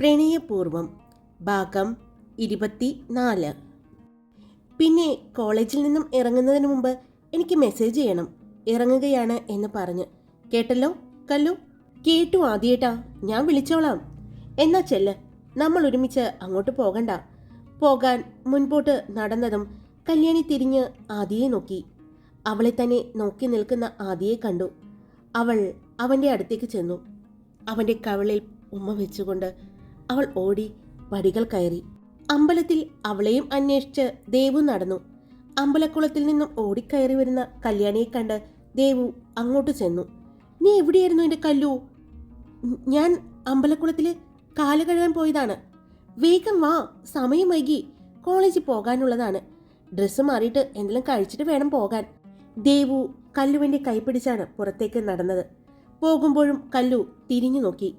പ്രണയപൂർവം ഭാഗം ഇരുപത്തി നാല് പിന്നെ കോളേജിൽ നിന്നും ഇറങ്ങുന്നതിന് മുമ്പ് എനിക്ക് മെസ്സേജ് ചെയ്യണം. ഇറങ്ങുകയാണ് എന്ന് പറഞ്ഞ് കേട്ടല്ലോ കല്ലു കേട്ടു ആദ്യേട്ടാ ഞാൻ വിളിച്ചോളാം. എന്നാ ചെല്ല് നമ്മൾ ഒരുമിച്ച് അങ്ങോട്ട് പോകണ്ട. പോകാൻ മുൻപോട്ട് നടന്നതും കല്യാണി തിരിഞ്ഞ് ആദിയെ നോക്കി. അവളെ തന്നെ നോക്കി നിൽക്കുന്ന ആദിയെ കണ്ടു. അവൾ അവന്റെ അടുത്തേക്ക് ചെന്നു. അവന്റെ കവളിൽ ഉമ്മ വെച്ചുകൊണ്ട് അവൾ ഓടി പടികൾ കയറി. അമ്പലത്തിൽ അവളെയും അന്വേഷിച്ച് ദേവു നടന്നു. അമ്പലക്കുളത്തിൽ നിന്നും ഓടിക്കയറി വരുന്ന കല്യാണിയെ കണ്ട് ദേവു അങ്ങോട്ട് ചെന്നു. നീ എവിടെയായിരുന്നു എന്റെ കല്ലു? ഞാൻ അമ്പലക്കുളത്തിൽ കാൽ കഴുകാൻ പോയതാണ്. വേഗം വാ സമയം വൈകി. കോളേജിൽ പോകാനുള്ളതാണ്. ഡ്രസ്സ് മാറിയിട്ട് എന്തെങ്കിലും കഴിച്ചിട്ട് വേണം പോകാൻ. ദേവു കല്ലുവിന്റെ കൈപിടിച്ചാണ് പുറത്തേക്ക് നടന്നത്. പോകുമ്പോഴും കല്ലു തിരിഞ്ഞു നോക്കി.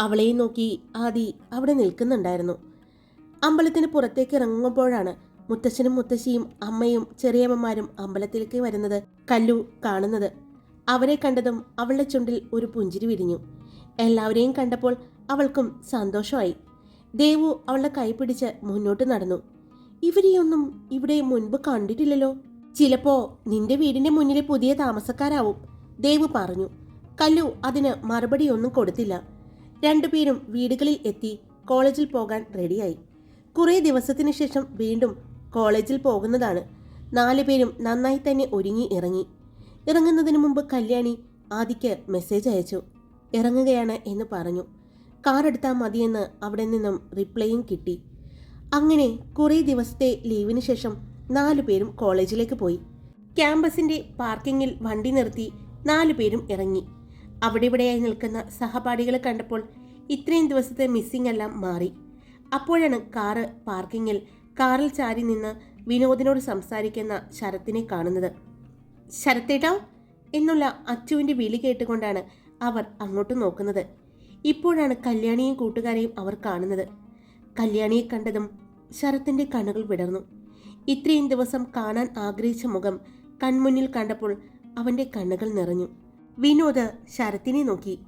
അവളെയും നോക്കി ആദി അവിടെ നിൽക്കുന്നുണ്ടായിരുന്നു. അമ്പലത്തിന് പുറത്തേക്ക് ഇറങ്ങുമ്പോഴാണ് മുത്തശ്ശനും മുത്തശ്ശിയും അമ്മയും ചെറിയമ്മമാരും അമ്പലത്തിലേക്ക് വരുന്നത് കല്ലു കാണുന്നത്. അവരെ കണ്ടതും അവളുടെ ചുണ്ടിൽ ഒരു പുഞ്ചിരി വിരിഞ്ഞു. എല്ലാവരെയും കണ്ടപ്പോൾ അവൾക്കും സന്തോഷമായി. ദേവു അവളുടെ കൈ പിടിച്ച് മുന്നോട്ട് നടന്നു. ഇവരെയൊന്നും ഇവിടെ മുൻപ് കണ്ടിട്ടില്ലല്ലോ. ചിലപ്പോ നിന്റെ വീടിന്റെ മുന്നിലെ പുതിയ താമസക്കാരാവും ദേവു പറഞ്ഞു. കല്ലു അതിന് മറുപടിയൊന്നും കൊടുത്തില്ല. രണ്ടുപേരും വീടുകളിൽ എത്തി കോളേജിൽ പോകാൻ റെഡിയായി. കുറേ ദിവസത്തിന് ശേഷം വീണ്ടും കോളേജിൽ പോകുന്നതാണ്. നാലു പേരും നന്നായി തന്നെ ഒരുങ്ങി ഇറങ്ങി. ഇറങ്ങുന്നതിന് മുമ്പ് കല്യാണി ആദിക്ക് മെസ്സേജ് അയച്ചു. ഇറങ്ങുകയാണ് എന്ന് പറഞ്ഞു. കാർ എടുത്താൽ മതിയെന്ന് അവിടെ നിന്നും റിപ്ലൈയും കിട്ടി. അങ്ങനെ കുറേ ദിവസത്തെ ലീവിന് ശേഷം നാലു പേരും കോളേജിലേക്ക് പോയി. ക്യാമ്പസിന്റെ പാർക്കിങ്ങിൽ വണ്ടി നിർത്തി നാലു പേരും ഇറങ്ങി. അവിടെ ഇവിടെയായി നിൽക്കുന്ന സഹപാഠികളെ കണ്ടപ്പോൾ ഇത്രയും ദിവസത്തെ മിസ്സിംഗ് എല്ലാം മാറി. അപ്പോഴാണ് കാറ് പാർക്കിങ്ങിൽ കാറിൽ ചാരി നിന്ന് വിനോദിനോട് സംസാരിക്കുന്ന ശരത്തിനെ കാണുന്നത്. ശരത്തേട്ടാ എന്നുള്ള അച്ചുവിന്റെ വിളി കേട്ടുകൊണ്ടാണ് അവർ അങ്ങോട്ട് നോക്കുന്നത്. ഇപ്പോഴാണ് കല്യാണിയും കൂട്ടുകാരെയും അവർ കാണുന്നത്. കല്യാണിയെ കണ്ടതും ശരത്തിന്റെ കണ്ണുകൾ വിടർന്നു. ഇത്രയും ദിവസം കാണാൻ ആഗ്രഹിച്ച മുഖം കൺമുന്നിൽ കണ്ടപ്പോൾ അവന്റെ കണ്ണുകൾ നിറഞ്ഞു. വിനോദ് ശരത്തിനെ നോക്കി.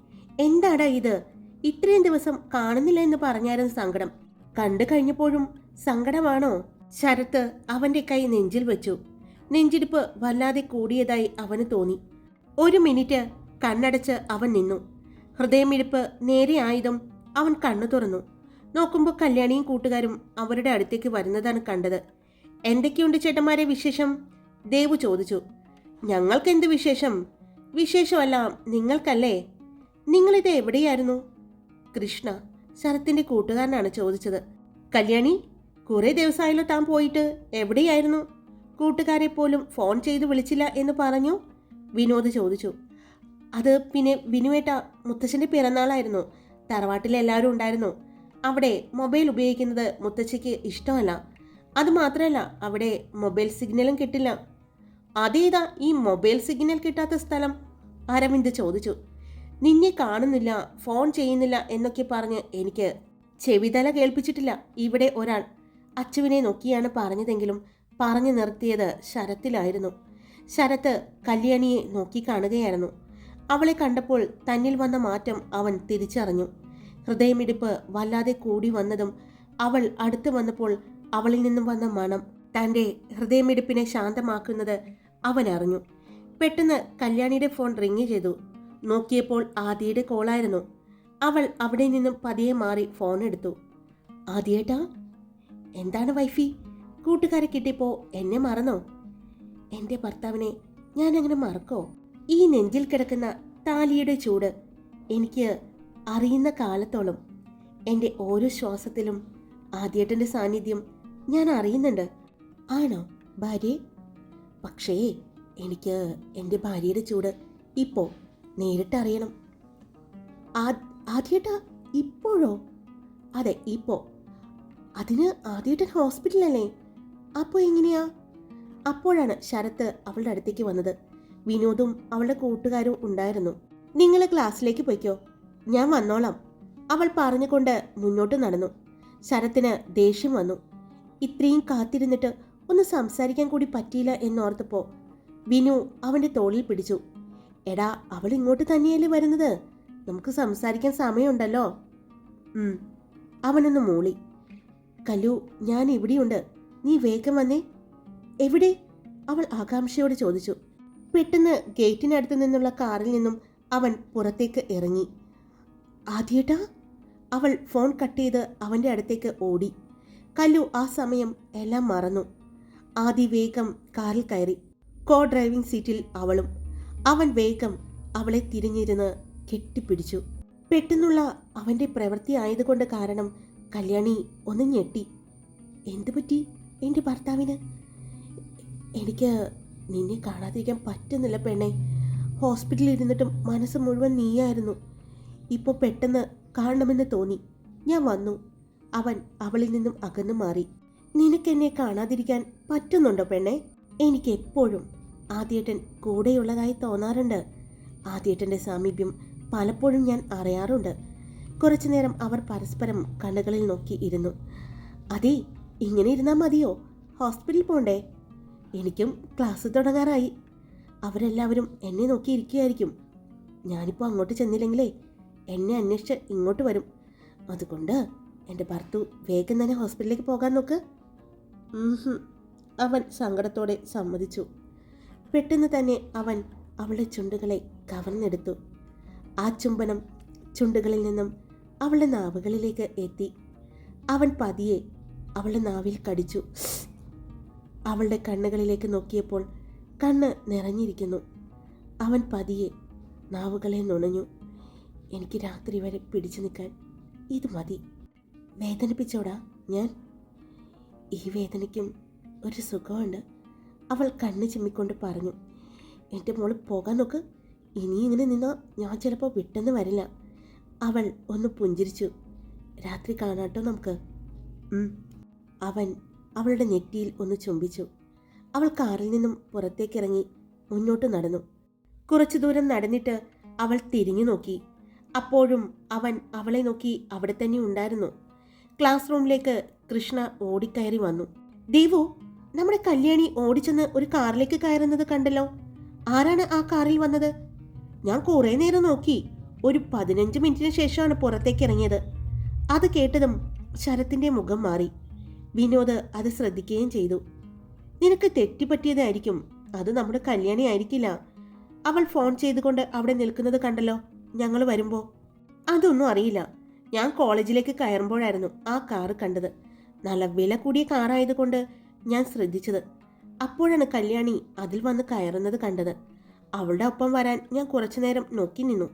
എന്താടാ ഇത്? ഇത്രയും ദിവസം കാണുന്നില്ല എന്ന് പറഞ്ഞായിരുന്നു സങ്കടം. കണ്ടു കഴിഞ്ഞപ്പോഴും സങ്കടമാണോ? ശരത്ത് അവന്റെ കൈ നെഞ്ചിൽ വെച്ചു. നെഞ്ചിടിപ്പ് വല്ലാതെ കൂടിയതായി അവന് തോന്നി. ഒരു മിനിറ്റ് കണ്ണടച്ച് അവൻ നിന്നു. ഹൃദയമിടിപ്പ് നേരെ ആയതും അവൻ കണ്ണു തുറന്നു. നോക്കുമ്പോൾ കല്യാണിയും കൂട്ടുകാരും അവരുടെ അടുത്തേക്ക് വരുന്നതാണ് കണ്ടത്. എന്തൊക്കെയുണ്ട് ചേട്ടന്മാരെ വിശേഷം? ദേവു ചോദിച്ചു. ഞങ്ങൾക്കെന്ത് വിശേഷം? വിശേഷമല്ല നിങ്ങൾക്കല്ലേ? നിങ്ങളിത് എവിടെയായിരുന്നു? കൃഷ്ണ ശരത്തിന്റെ കൂട്ടുകാരനാണ് ചോദിച്ചത്. കല്യാണി കുറേ ദിവസമായല്ലോ താൻ പോയിട്ട് എവിടെയായിരുന്നു? കൂട്ടുകാരെ പോലും ഫോൺ ചെയ്ത് വിളിച്ചില്ല എന്ന് പറഞ്ഞു? വിനോദ് ചോദിച്ചു. അത് പിന്നെ വിനുവേട്ട മുത്തശ്ശന്റെ പിറന്നാളായിരുന്നു. തറവാട്ടിൽ എല്ലാവരും ഉണ്ടായിരുന്നു. അവിടെ മൊബൈൽ ഉപയോഗിക്കുന്നത് മുത്തച്ഛയ്ക്ക് ഇഷ്ടമല്ല. അത് മാത്രമല്ല അവിടെ മൊബൈൽ സിഗ്നലും കിട്ടില്ല. അതേതാ ഈ മൊബൈൽ സിഗ്നൽ കിട്ടാത്ത സ്ഥലം? അരവിന്ദ് ചോദിച്ചു. നിന്നെ കാണുന്നില്ല ഫോൺ ചെയ്യുന്നില്ല എന്നൊക്കെ പറഞ്ഞ് എനിക്ക് ചെവിതല കേൾപ്പിച്ചിട്ടില്ല ഇവിടെ ഒരാൾ. അച്ചുവിനെ നോക്കിയാണ് പറഞ്ഞതെങ്കിലും പറഞ്ഞു നിർത്തിയത് ശരത്തിലായിരുന്നു. ശരത്ത് കല്യാണിയെ നോക്കി കാണുകയായിരുന്നു. അവളെ കണ്ടപ്പോൾ തന്നിൽ വന്ന മാറ്റം അവൻ തിരിച്ചറിഞ്ഞു. ഹൃദയമിടിപ്പ് വല്ലാതെ കൂടി വന്നതും അവൾ അടുത്ത് വന്നപ്പോൾ അവളിൽ നിന്നും വന്ന മണം തന്റെ ഹൃദയമിടിപ്പിനെ ശാന്തമാക്കുന്നത് അവൻ അറിഞ്ഞു പെട്ടെന്ന് കല്യാണിയുടെ ഫോൺ റിങ് ചെയ്തു. നോക്കിയപ്പോൾ ആദിയുടെ കോളായിരുന്നു. അവൾ അവിടെ നിന്നും പതിയെ മാറി ഫോൺ എടുത്തു. ആദിയേട്ടാ എന്താണ് വൈഫി? കൂട്ടുകാരെ കിട്ടിയപ്പോ എന്നെ മറന്നോ? എന്റെ ഭർത്താവിനെ ഞാൻ അങ്ങനെ മറക്കോ? ഈ നെഞ്ചിൽ കിടക്കുന്ന താലിയുടെ ചൂട് എനിക്ക് അറിയുന്ന കാലത്തോളം എന്റെ ഓരോ ശ്വാസത്തിലും ആദ്യേട്ടന്റെ സാന്നിധ്യം ഞാൻ അറിയുന്നുണ്ട്. ആണോ ഭാര്യ? പക്ഷേ എനിക്ക് എന്റെ ഭാര്യയുടെ ചൂട് ഇപ്പോൾ നേരിട്ടറിയണം. ആദ്യേട്ടാ ഇപ്പോഴോ? അതെ ഇപ്പോൾ അതിന് ആദ്യേട്ടൻ ഹോസ്പിറ്റലല്ലേ? അപ്പോൾ എങ്ങനെയാ? അപ്പോഴാണ് ശരത്ത് അവളുടെ അടുത്തേക്ക് വന്നത്. വിനോദും അവളുടെ കൂട്ടുകാരും ഉണ്ടായിരുന്നു. നിങ്ങൾ ക്ലാസ്സിലേക്ക് പോയിക്കോ. ഞാൻ വന്നോളാം. അവൾ പറഞ്ഞുകൊണ്ട് മുന്നോട്ട് നടന്നു. ശരത്തിന് ദേഷ്യം വന്നു. ഇത്രയും കാത്തിരുന്നിട്ട് ഒന്ന് സംസാരിക്കാൻ കൂടി പറ്റിയില്ല എന്നോർത്തപ്പോൾ വിനു അവന്റെ തോളിൽ പിടിച്ചു. എടാ അവൾ ഇങ്ങോട്ട് തന്നെയല്ലേ വരുന്നത്? നമുക്ക് സംസാരിക്കാൻ സമയമുണ്ടല്ലോ. അവനൊന്ന് മൂളി. കല്ലു ഞാൻ ഇവിടെയുണ്ട്. നീ വേഗം വന്നേ. എവിടെ? അവൾ ആകാംക്ഷയോട് ചോദിച്ചു. പെട്ടെന്ന് ഗേറ്റിനടുത്ത് നിന്നുള്ള കാറിൽ നിന്നും അവൻ പുറത്തേക്ക് ഇറങ്ങി. ആദ്യേട്ടാ? അവൾ ഫോൺ കട്ട് ചെയ്ത് അവന്റെ അടുത്തേക്ക് ഓടി. കല്ലു ആ സമയം എല്ലാം മറന്നു. ആദി വേഗം കാറിൽ കയറി. കോ ഡ്രൈവിംഗ് സീറ്റിൽ അവളും. അവൻ വേഗം അവളെ തിരിഞ്ഞിരുന്ന് കെട്ടിപ്പിടിച്ചു. പെട്ടെന്നുള്ള അവന്റെ പ്രവൃത്തി ആയതുകൊണ്ട് കാരണം കല്യാണി ഒന്ന് ഞെട്ടി. എന്തു പറ്റി? എന്റെ ഭർത്താവിന്? എനിക്ക് നിന്നെ കാണാതിരിക്കാൻ പറ്റുന്നില്ല പെണ്ണെ. ഹോസ്പിറ്റലിൽ ഇരുന്നിട്ടും മനസ്സ് മുഴുവൻ നീയായിരുന്നു. ഇപ്പോൾ പെട്ടെന്ന് കാണണമെന്ന് തോന്നി. ഞാൻ വന്നു. അവൻ അവളിൽ നിന്നും അകന്നു മാറി. നിനക്കെന്നെ കാണാതിരിക്കാൻ പറ്റുന്നുണ്ടോ പെണ്ണെ? എനിക്ക് എപ്പോഴും ആദ്യേട്ടൻ കൂടെയുള്ളതായി തോന്നാറുണ്ട്. ആദ്യേട്ടന്റെ സാമീപ്യം പലപ്പോഴും ഞാൻ അറിയാറുണ്ട്. കുറച്ചു നേരം അവർ പരസ്പരം കണ്ണുകളിൽ നോക്കി ഇരുന്നു. അതെ ഇങ്ങനെ ഇരുന്നാൽ മതിയോ? ഹോസ്പിറ്റലിൽ പോണ്ടേ? എനിക്കും ക്ലാസ് തുടങ്ങാറായി. അവരെല്ലാവരും എന്നെ നോക്കി ഇരിക്കുകയായിരിക്കും ഞാനിപ്പോൾ അങ്ങോട്ട് ചെന്നില്ലെങ്കിലേ എന്നെ അന്വേഷിച്ച് ഇങ്ങോട്ട് വരും. അതുകൊണ്ട് എന്റെ ഭർത്തു വേഗം തന്നെ ഹോസ്പിറ്റലിലേക്ക് പോകാൻ നോക്ക്. അവൻ സങ്കടത്തോടെ സമ്മതിച്ചു. പെട്ടെന്ന് തന്നെ അവൻ അവളുടെ ചുണ്ടുകളെ കവർന്നെടുത്തു. ആ ചുംബനം ചുണ്ടുകളിൽ നിന്നും അവളുടെ നാവുകളിലേക്ക് എത്തി. അവൻ പതിയെ അവളുടെ നാവിൽ കടിച്ചു. അവളുടെ കണ്ണുകളിലേക്ക് നോക്കിയപ്പോൾ കണ്ണ് നിറഞ്ഞിരിക്കുന്നു. അവൻ പതിയെ നാവുകളെ നുണഞ്ഞു. എനിക്ക് രാത്രി വരെ പിടിച്ചു നിൽക്കാൻ ഇത് മതി. വേദനിപ്പിച്ചോടാ ഞാൻ. ഈ വേദനയ്ക്കും ഒരു സുഖമുണ്ട് അവൾ കണ്ണ് ചിമ്മിക്കൊണ്ട് പറഞ്ഞു എന്റെ മോൾ പോകാൻ നോക്ക്. ഇനി ഇങ്ങനെ നിന്നോ ഞാൻ ചിലപ്പോൾ വിട്ടെന്ന് വരില്ല. അവൾ ഒന്ന് പുഞ്ചിരിച്ചു രാത്രി കാണാട്ടോ നമുക്ക്. അവൻ അവളുടെ നെറ്റിയിൽ ഒന്ന് ചുംബിച്ചു. അവൾ കാറിൽ നിന്നും പുറത്തേക്കിറങ്ങി മുന്നോട്ട് നടന്നു. കുറച്ചു ദൂരം നടന്നിട്ട് അവൾ തിരിഞ്ഞു നോക്കി. അപ്പോഴും അവൻ അവളെ നോക്കി അവിടെ തന്നെ ഉണ്ടായിരുന്നു. ക്ലാസ് റൂമിലേക്ക് കൃഷ്ണ ഓടിക്കയറി വന്നു. ദേവു നമ്മുടെ കല്യാണി ഓടിച്ചെന്ന് ഒരു കാറിലേക്ക് കയറുന്നത് കണ്ടല്ലോ? ആരാണ് ആ കാറിൽ വന്നത്? ഞാൻ കുറേ നേരം നോക്കി. ഒരു പതിനഞ്ച് മിനിറ്റിന് ശേഷമാണ് പുറത്തേക്ക് ഇറങ്ങിയത്. അത് കേട്ടതും ശരത്തിന്റെ മുഖം മാറി. വിനോദ് അത് ശ്രദ്ധിക്കുകയും ചെയ്തു. നിനക്ക് തെറ്റിപ്പറ്റിയതായിരിക്കും അത് നമ്മുടെ കല്യാണി ആയിരിക്കില്ല. അവൾ ഫോൺ ചെയ്തുകൊണ്ട് അവിടെ നിൽക്കുന്നത് കണ്ടല്ലോ? ഞങ്ങൾ വരുമ്പോ. അതൊന്നും അറിയില്ല. ഞാൻ കോളേജിലേക്ക് കയറുമ്പോഴായിരുന്നു ആ കാറ് കണ്ടത്. നല്ല വില കൂടിയ കാറായതുകൊണ്ട് ഞാൻ ശ്രദ്ധിച്ചത്. അപ്പോഴാണ് കല്യാണി അതിൽ വന്ന് കയറുന്നത് കണ്ടത്. അവളുടെ ഒപ്പം വരാൻ ഞാൻ കുറച്ചു നേരം നോക്കി നിന്നു.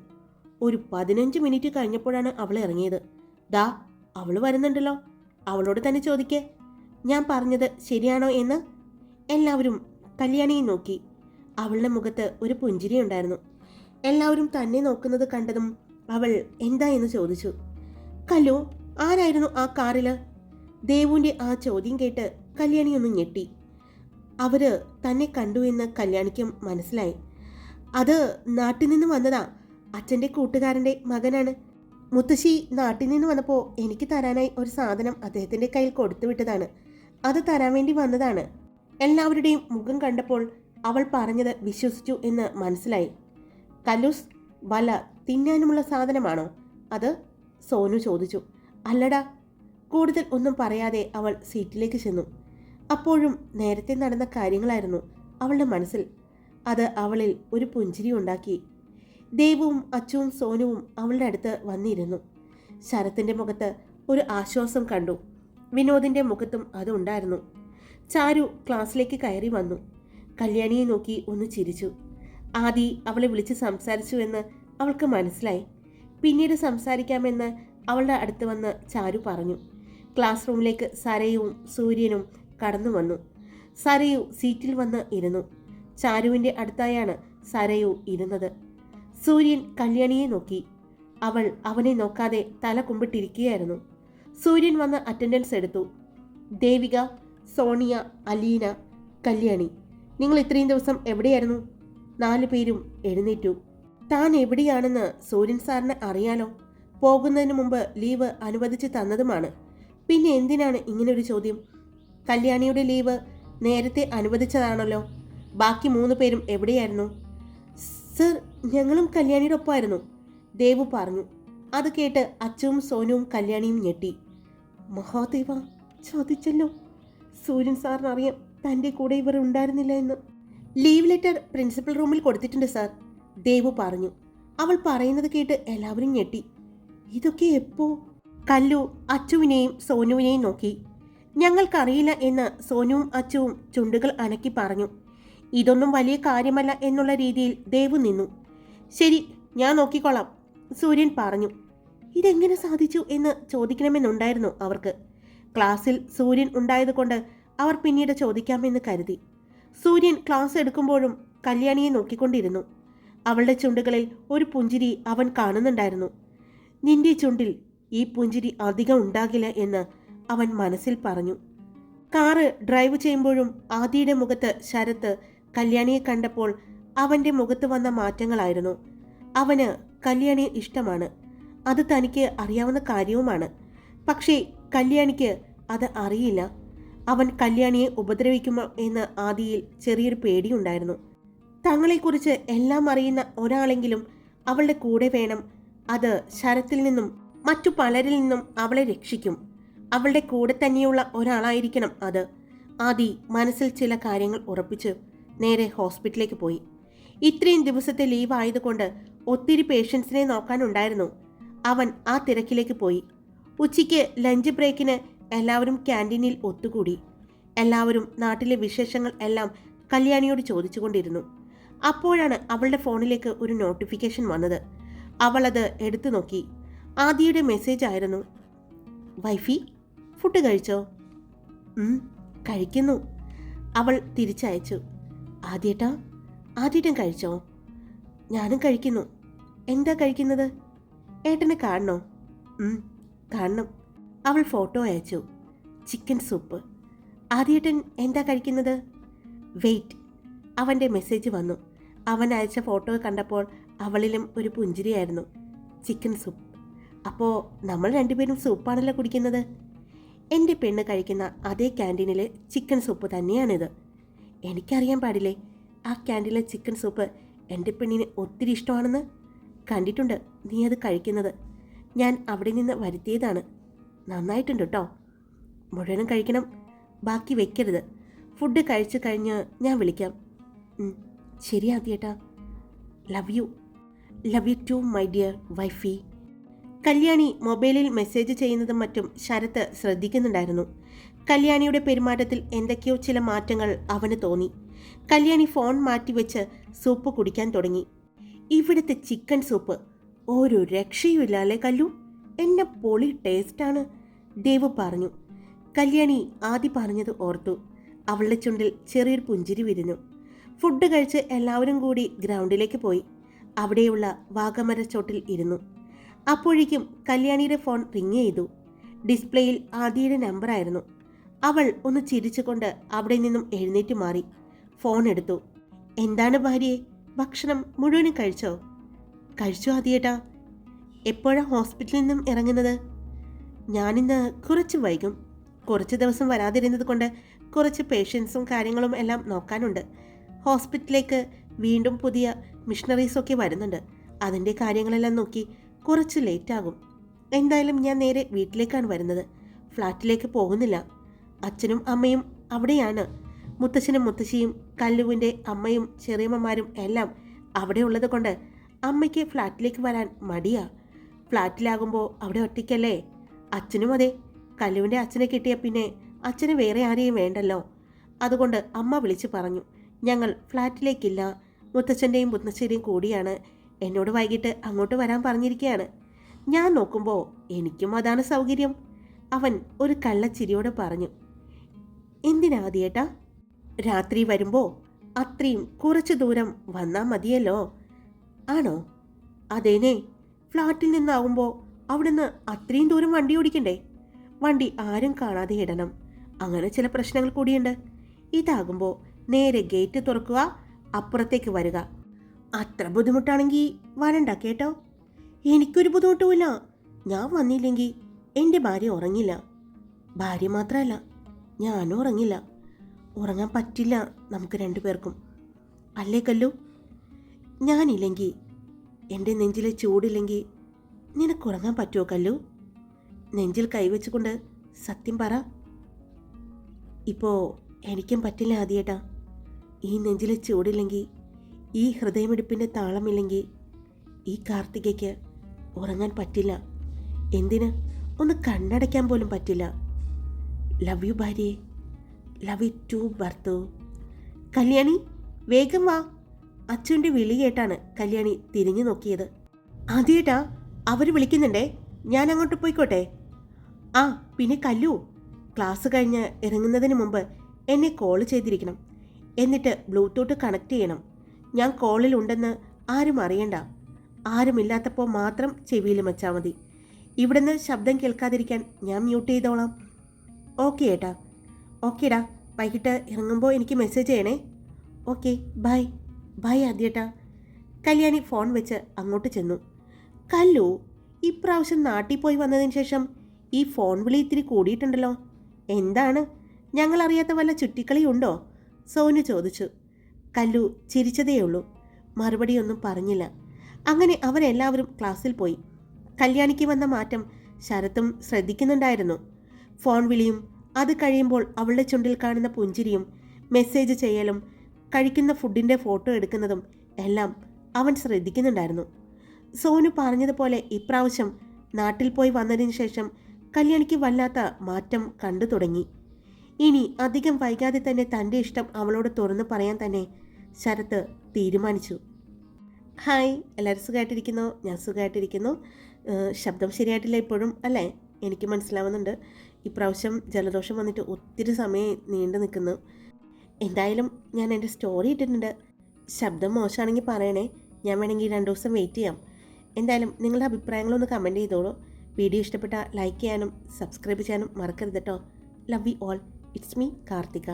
ഒരു പതിനഞ്ച് മിനിറ്റ് കഴിഞ്ഞപ്പോഴാണ് അവൾ ഇറങ്ങിയത്. ദാ അവൾ വരുന്നുണ്ടല്ലോ. അവളോട് തന്നെ ചോദിക്കേ. ഞാൻ പറഞ്ഞത് ശരിയാണോ എന്ന്? എല്ലാവരും കല്യാണിയെ നോക്കി. അവളുടെ മുഖത്ത് ഒരു പുഞ്ചിരി ഉണ്ടായിരുന്നു. എല്ലാവരും തന്നെ നോക്കുന്നത് കണ്ടതും അവൾ എന്താ എന്ന് ചോദിച്ചു. കല്ലു ആരായിരുന്നു ആ കാറിൽ ദേവുവിന്റെ ആ ചോദ്യം കേട്ട് കല്യാണി ഒന്ന് ഞെട്ടി. അവർ തന്നെ കണ്ടു എന്ന് കല്യാണിക്ക് മനസ്സിലായി. അത് നാട്ടിൽ നിന്ന് വന്നതാ. അച്ഛന്റെ കൂട്ടുകാരന്റെ മകനാണ്. മുത്തശ്ശി നാട്ടിൽ നിന്ന് വന്നപ്പോൾ എനിക്ക് തരാനായി ഒരു സാധനം അദ്ദേഹത്തിന്റെ കയ്യിൽ കൊടുത്തു വിട്ടതാണ്. അത് തരാൻ വേണ്ടി വന്നതാണ്. എല്ലാവരുടെയും മുഖം കണ്ടപ്പോൾ അവൾ പറഞ്ഞത് വിശ്വസിച്ചു എന്ന് മനസ്സിലായി. കല്ലൂസ് വല തിന്നാനുമുള്ള സാധനമാണോ? അത് സോനു ചോദിച്ചു. അല്ലടാ കൂടുതൽ ഒന്നും പറയാതെ അവൾ സീറ്റിലേക്ക് ചെന്നു. അപ്പോഴും നേരത്തെ നടന്ന കാര്യങ്ങളായിരുന്നു അവളുടെ മനസ്സിൽ. അത് അവളിൽ ഒരു പുഞ്ചിരി ഉണ്ടാക്കി. ദേവും അച്ചുവും സോനുവും അവളുടെ അടുത്ത് വന്നിരുന്നു. ശരത്തിന്റെ മുഖത്ത് ഒരു ആശ്വാസം കണ്ടു. വിനോദിന്റെ മുഖത്തും അതുണ്ടായിരുന്നു ചാരു ക്ലാസ്സിലേക്ക് കയറി വന്നു. കല്യാണിയെ നോക്കി ഒന്ന് ചിരിച്ചു. ആദി അവളെ വിളിച്ച് സംസാരിച്ചു എന്ന് അവൾക്ക് മനസ്സിലായി. പിന്നീട് സംസാരിക്കാമെന്ന് അവളുടെ അടുത്ത് വന്ന് ചാരു പറഞ്ഞു. ക്ലാസ് റൂമിലേക്ക് സരയും സൂര്യനും കടന്നു വന്നു. സരയു സീറ്റിൽ വന്ന് ഇരുന്നു. ചാരുവിന്റെ അടുത്തായാണ് സരയു ഇരുന്നത്. സൂര്യൻ കല്യാണിയെ നോക്കി. അവൾ അവനെ നോക്കാതെ തല കുമ്പിട്ടിരിക്കുകയായിരുന്നു. സൂര്യൻ വന്ന് അറ്റൻഡൻസ് എടുത്തു. ദേവിക സോണിയ അലീന കല്യാണി നിങ്ങൾ ഇത്രയും ദിവസം എവിടെയായിരുന്നു? നാലു പേരും എഴുന്നേറ്റു. താൻ എവിടെയാണെന്ന് സൂര്യൻ സാറിന് അറിയാലോ. പോകുന്നതിന് മുമ്പ് ലീവ് അനുവദിച്ച് തന്നതുമാണ്. പിന്നെ എന്തിനാണ് ഇങ്ങനൊരു ചോദ്യം? കല്യാണിയുടെ ലീവ് നേരത്തെ അനുവദിച്ചതാണല്ലോ. ബാക്കി മൂന്ന് പേരും എവിടെയായിരുന്നു? സർ ഞങ്ങളും കല്യാണിയുടെ ഒപ്പമായിരുന്നു ദേവു പറഞ്ഞു. അത് കേട്ട് അച്ചുവും സോനുവും കല്യാണിയും ഞെട്ടി. മഹാദേവ ചോദിച്ചല്ലോ. സൂര്യൻ സാറിന് അറിയാം തന്റെ കൂടെ ഇവർ ഉണ്ടായിരുന്നില്ല എന്ന്. ലീവ് ലെറ്റർ പ്രിൻസിപ്പൽ റൂമിൽ കൊടുത്തിട്ടുണ്ട് സാർ ദേവു പറഞ്ഞു. അവൾ പറയുന്നത് കേട്ട് എല്ലാവരും ഞെട്ടി. ഇതൊക്കെ എപ്പോ? കല്ലു അച്ചുവിനെയും സോനുവിനെയും നോക്കി. ഞങ്ങൾക്കറിയില്ല എന്ന് സോനുവും അച്ചുവും ചുണ്ടുകൾ അനക്കി പറഞ്ഞു. ഇതൊന്നും വലിയ കാര്യമല്ല എന്നുള്ള രീതിയിൽ ദേവു നിന്നു. ശരി ഞാൻ നോക്കിക്കോളാം സൂര്യൻ പറഞ്ഞു. ഇതെങ്ങനെ സാധിച്ചു എന്ന് ചോദിക്കണമെന്നുണ്ടായിരുന്നു അവർക്ക്. ക്ലാസ്സിൽ സൂര്യൻ ഉണ്ടായതുകൊണ്ട് അവർ പിന്നീട് ചോദിക്കാമെന്ന് കരുതി. സൂര്യൻ ക്ലാസ് എടുക്കുമ്പോഴും കല്യാണിയെ നോക്കിക്കൊണ്ടിരുന്നു. അവളുടെ ചുണ്ടുകളിൽ ഒരു പുഞ്ചിരി അവൻ കാണുന്നുണ്ടായിരുന്നു. നിന്റെ ചുണ്ടിൽ ഈ പുഞ്ചിരി അധികം ഉണ്ടാകില്ല എന്ന് അവൻ മനസ്സിൽ പറഞ്ഞു. കാറ് ഡ്രൈവ് ചെയ്യുമ്പോഴും ആദിയുടെ മുഖത്ത് ശരത്ത് കല്യാണിയെ കണ്ടപ്പോൾ അവന്റെ മുഖത്ത് വന്ന മാറ്റങ്ങളായിരുന്നു. അവന് കല്യാണിയെ ഇഷ്ടമാണ്. അത് തനിക്ക് അറിയാവുന്ന കാര്യവുമാണ്. പക്ഷേ കല്യാണിക്ക് അത് അറിയില്ല. അവൻ കല്യാണിയെ ഉപദ്രവിക്കുമോ എന്ന് ആദിയിൽ ചെറിയൊരു പേടിയുണ്ടായിരുന്നു. തങ്ങളെക്കുറിച്ച് എല്ലാം അറിയുന്ന ഒരാളെങ്കിലും അവളുടെ കൂടെ വേണം. അത് ശരത്തിൽ നിന്നും മറ്റു പലരിൽ നിന്നും അവളെ രക്ഷിക്കും. അവളുടെ കൂടെ തന്നെയുള്ള ഒരാളായിരിക്കണം അത്. ആദി മനസ്സിൽ ചില കാര്യങ്ങൾ ഉറപ്പിച്ച് നേരെ ഹോസ്പിറ്റലിലേക്ക് പോയി. ഇത്രയും ദിവസത്തെ ലീവ് ആയതുകൊണ്ട് ഒത്തിരി പേഷ്യൻസിനെ നോക്കാനുണ്ടായിരുന്നു. അവൻ ആ തിരക്കിലേക്ക് പോയി. ഉച്ചയ്ക്ക് ലഞ്ച് ബ്രേക്കിന് എല്ലാവരും ക്യാന്റീനിൽ ഒത്തുകൂടി. എല്ലാവരും നാട്ടിലെ വിശേഷങ്ങൾ എല്ലാം കല്യാണിയോട് ചോദിച്ചുകൊണ്ടിരുന്നു. അപ്പോഴാണ് അവളുടെ ഫോണിലേക്ക് ഒരു നോട്ടിഫിക്കേഷൻ വന്നത്. അവളത് എടുത്തു നോക്കി. ആദിയുടെ മെസ്സേജ് ആയിരുന്നു വൈഫി ഫുഡ് കഴിച്ചോ? കഴിക്കുന്നു. അവൾ തിരിച്ചയച്ചു. ആദ്യേട്ടാ ആദ്യേട്ടൻ കഴിച്ചോ? ഞാനും കഴിക്കുന്നു. എന്താ കഴിക്കുന്നത്? ഏട്ടനെ കാണണോ? കാണണം. അവൾ ഫോട്ടോ അയച്ചു. Chicken soup. ആദ്യേട്ടൻ എന്താ കഴിക്കുന്നത്? വെയിറ്റ്. അവന്റെ മെസ്സേജ് വന്നു. അവൻ അയച്ച ഫോട്ടോ കണ്ടപ്പോൾ അവളിലും ഒരു പുഞ്ചിരിയായിരുന്നു. Chicken soup. അപ്പോൾ നമ്മൾ രണ്ടുപേരും സൂപ്പാണല്ലോ കുടിക്കുന്നത്? എന്റെ പെണ്ണ് കഴിക്കുന്ന അതേ ക്യാന്റീനിലെ ചിക്കൻ സൂപ്പ് തന്നെയാണിത്. എനിക്കറിയാൻ പാടില്ലേ ആ ക്യാന്റീനിലെ ചിക്കൻ സൂപ്പ് എന്റെ പെണ്ണിന് ഒത്തിരി ഇഷ്ടമാണെന്ന്? കണ്ടിട്ടുണ്ട് നീ അത് കഴിക്കുന്നത്. ഞാൻ അവിടെ നിന്ന് വരുത്തിയതാണ്. നന്നായിട്ടുണ്ട് കേട്ടോ മുഴുവനും കഴിക്കണം. ബാക്കി വെക്കരുത്. ഫുഡ് കഴിച്ചു കഴിഞ്ഞ് ഞാൻ വിളിക്കാം. ശരി ആദ്യേട്ടാ love you love you to my dear wifey Kalyani മൊബൈലിൽ മെസ്സേജ് ചെയ്യുന്നതും മറ്റും ശരത്ത് ശ്രദ്ധിക്കുന്നുണ്ടായിരുന്നു. കല്യാണിയുടെ പെരുമാറ്റത്തിൽ എന്തൊക്കെയോ ചില മാറ്റങ്ങൾ അവന് തോന്നി. കല്യാണി ഫോൺ മാറ്റിവെച്ച് സൂപ്പ് കുടിക്കാൻ തുടങ്ങി. ഇവിടുത്തെ ചിക്കൻ സൂപ്പ്. ഒരു രക്ഷയുമില്ല അല്ലേ കല്ലു? എന്നെ പൊളി ടേസ്റ്റാണ് ദേവ് പറഞ്ഞു. കല്യാണി ആദ്യ പറഞ്ഞത് ഓർത്തു. അവളുടെ ചുണ്ടിൽ ചെറിയൊരു പുഞ്ചിരി വിരിഞ്ഞു. ഫുഡ് കഴിച്ച് എല്ലാവരും കൂടി ഗ്രൗണ്ടിലേക്ക് പോയി. അവിടെയുള്ള വാഗമരച്ചോട്ടിൽ ഇരുന്നു. അപ്പോഴേക്കും കല്യാണിയുടെ ഫോൺ റിങ് ചെയ്തു. ഡിസ്പ്ലേയിൽ ആദിയുടെ നമ്പറായിരുന്നു അവൾ ഒന്ന് ചിരിച്ചുകൊണ്ട് അവിടെ നിന്നും എഴുന്നേറ്റ് മാറി. ഫോൺ എടുത്തു. എന്താണ് ഭാര്യയെ? ഭക്ഷണം മുഴുവനും കഴിച്ചോ? കഴിച്ചു ആദിയേട്ടാ. എപ്പോഴാണ് ഹോസ്പിറ്റലിൽ നിന്നും ഇറങ്ങുന്നത്? ഞാനിന്ന് കുറച്ച് വൈകും. കുറച്ച് ദിവസം വരാതിരുന്നത് കൊണ്ട് കുറച്ച് പേഷ്യൻസും കാര്യങ്ങളും എല്ലാം നോക്കാനുണ്ട്. ഹോസ്പിറ്റലിലേക്ക് വീണ്ടും പുതിയ മിഷണറീസൊക്കെ വരുന്നുണ്ട്. അതിന്റെ കാര്യങ്ങളെല്ലാം നോക്കി കുറച്ച് ലേറ്റ് ആകും എന്തായാലും ഞാൻ നേരെ വീട്ടിലേക്കാണ് വരുന്നത്. ഫ്ലാറ്റിലേക്ക് പോകുന്നില്ല. അച്ഛനും അമ്മയും അവിടെയാണ്. മുത്തച്ഛനും മുത്തശ്ശിയും കല്ലുവിന്റെ അമ്മയും ചെറിയമ്മമാരും എല്ലാം അവിടെ ഉള്ളത് കൊണ്ട് അമ്മയ്ക്ക് ഫ്ലാറ്റിലേക്ക് വരാൻ മടിയാ. ഫ്ലാറ്റിലാകുമ്പോൾ അവിടെ ഒറ്റയ്ക്കല്ലേ? അച്ഛനും അതെ. കല്ലുവിന്റെ അച്ഛനെ കിട്ടിയ പിന്നെ അച്ഛന് വേറെ ആരെയും വേണ്ടല്ലോ. അതുകൊണ്ട് അമ്മ വിളിച്ചു പറഞ്ഞു ഞങ്ങൾ ഫ്ലാറ്റിലേക്കില്ല. മുത്തച്ഛന്റെയും മുത്തശ്ശേരിയും കൂടിയാണ്. എന്നോട് വൈകിട്ട് അങ്ങോട്ട് വരാൻ പറഞ്ഞിരിക്കുകയാണ് ഞാൻ നോക്കുമ്പോൾ എനിക്കും അതാണ് സൗകര്യം. അവൻ ഒരു കള്ളച്ചിരിയോടെ പറഞ്ഞു. എന്തിനാദ്യേട്ടാ രാത്രി വരുമ്പോൾ അത്രയും കുറച്ച് ദൂരം വന്നാൽ മതിയല്ലോ. ആണോ? അതേനെ ഫ്ലാറ്റിൽ നിന്നാവുമ്പോൾ അവിടുന്ന് അത്രയും ദൂരം വണ്ടി ഓടിക്കണ്ടേ? വണ്ടി ആരും കാണാതെ ഇടണം. അങ്ങനെ ചില പ്രശ്നങ്ങൾ കൂടിയുണ്ട്. ഇതാകുമ്പോൾ നേരെ ഗേറ്റ് തുറക്കുക അപ്പുറത്തേക്ക് വരിക. അത്ര ബുദ്ധിമുട്ടാണെങ്കിൽ വരണ്ട കേട്ടോ. എനിക്കൊരു ബുദ്ധിമുട്ടുമില്ല. ഞാൻ വന്നില്ലെങ്കിൽ എന്റെ ഭാര്യ ഉറങ്ങില്ല. ഭാര്യ മാത്രമല്ല ഞാനും ഉറങ്ങില്ല. ഉറങ്ങാൻ പറ്റില്ല നമുക്ക് രണ്ടുപേർക്കും അല്ലേ കല്ലു? ഞാനില്ലെങ്കിൽ എന്റെ നെഞ്ചിലെ ചൂടില്ലെങ്കിൽ നിനക്ക് ഉറങ്ങാൻ പറ്റുമോ കല്ലു? നെഞ്ചിൽ കൈവച്ചുകൊണ്ട് സത്യം പറ. ഇപ്പോൾ എനിക്കും പറ്റില്ല ആദ്യേട്ടാ. ഈ നെഞ്ചിലെ ചൂടില്ലെങ്കിൽ ഈ ഹൃദയമിടിപ്പിന്റെ താളമില്ലെങ്കിൽ ഈ കാർത്തികയ്ക്ക് ഉറങ്ങാൻ പറ്റില്ല. എന്തിന്? ഒന്ന് കണ്ണടയ്ക്കാൻ പോലും പറ്റില്ല. ലവ് യു ഭാര്യയെ ലവ് യു ടു ഭർത്തു. കല്യാണി വേഗം വാ. അച്ഛന്റെ വിളി കേട്ടാണ് കല്യാണി തിരിഞ്ഞു നോക്കിയത്. ആദ്യേട്ടാ അവർ വിളിക്കുന്നുണ്ടേ. ഞാൻ അങ്ങോട്ട് പോയിക്കോട്ടെ. ആ പിന്നെ കല്ലു. ക്ലാസ് കഴിഞ്ഞ് ഇറങ്ങുന്നതിന് മുമ്പ് എന്നെ കോൾ ചെയ്തിരിക്കണം. എന്നിട്ട് ബ്ലൂടൂത്ത് കണക്ട് ചെയ്യണം. ഞാൻ കോളിൽ ഉണ്ടെന്ന് ആരും അറിയണ്ട. ആരുമില്ലാത്തപ്പോൾ മാത്രം ചെവിയിൽ വെച്ചാൽ മതി. ഇവിടുന്ന് ശബ്ദം കേൾക്കാതിരിക്കാൻ ഞാൻ മ്യൂട്ട് ചെയ്തോളാം. ഓക്കെ ഏട്ടാ. ഓക്കേടാ വൈകിട്ട് ഇറങ്ങുമ്പോൾ എനിക്ക് മെസ്സേജ് ചെയ്യണേ. ഓക്കെ ബൈ ബൈ ആദ്യേട്ടാ. കല്യാണി ഫോൺ വെച്ച് അങ്ങോട്ട് ചെന്നു. കല്ലു ഇപ്രാവശ്യം നാട്ടിൽ പോയി വന്നതിന് ശേഷം ഈ ഫോൺ വിളി ഇത്തിരി കൂടിയിട്ടുണ്ടല്ലോ. എന്താണ്? ഞങ്ങളറിയാത്ത വല്ല ചുറ്റിക്കളിയുണ്ടോ? സോനു ചോദിച്ചു. കല്ലു ചിരിച്ചതേയുള്ളൂ. മറുപടിയൊന്നും പറഞ്ഞില്ല. അങ്ങനെ അവരെല്ലാവരും ക്ലാസ്സിൽ പോയി. കല്യാണിക്ക് വന്ന മാറ്റം ശരത്തും ശ്രദ്ധിക്കുന്നുണ്ടായിരുന്നു. ഫോൺ വിളിയും അത് കഴിയുമ്പോൾ അവളുടെ ചുണ്ടിൽ കാണുന്ന പുഞ്ചിരിയും മെസ്സേജ് ചെയ്യലും കഴിക്കുന്ന ഫുഡിന്റെ ഫോട്ടോ എടുക്കുന്നതും എല്ലാം അവൻ ശ്രദ്ധിക്കുന്നുണ്ടായിരുന്നു. സോനു പറഞ്ഞതുപോലെ ഇപ്രാവശ്യം നാട്ടിൽ പോയി വന്നതിന് ശേഷം കല്യാണിക്ക് വല്ലാത്ത മാറ്റം കണ്ടു തുടങ്ങി. ഇനി അധികം വൈകാതെ തന്നെ തന്റെ ഇഷ്ടം അവളോട് തുറന്നു പറയാൻ തന്നെ ശരത്ത് തീരുമാനിച്ചു. ഹായ് എല്ലാവരും സുഖമായിട്ടിരിക്കുന്നു ഞാൻ സുഖമായിട്ടിരിക്കുന്നു ശബ്ദം ശരിയായിട്ടില്ല ഇപ്പോഴും അല്ലേ? എനിക്ക് മനസ്സിലാവുന്നുണ്ട്. ഇപ്രാവശ്യം ജലദോഷം വന്നിട്ട് ഒത്തിരി സമയം നീണ്ടു നിൽക്കുന്നു. എന്തായാലും ഞാൻ എന്റെ സ്റ്റോറി ഇട്ടിട്ടുണ്ട്. ശബ്ദം മോശമാണെങ്കിൽ പറയണേ. ഞാൻ വേണമെങ്കിൽ രണ്ട് ദിവസം വെയിറ്റ് ചെയ്യാം. എന്തായാലും നിങ്ങളുടെ അഭിപ്രായങ്ങളൊന്ന് കമന്റ് ചെയ്തോളൂ. വീഡിയോ ഇഷ്ടപ്പെട്ടാൽ ലൈക്ക് ചെയ്യാനും സബ്സ്ക്രൈബ് ചെയ്യാനും മറക്കരുത് കേട്ടോ. Love you all it's me Karthika.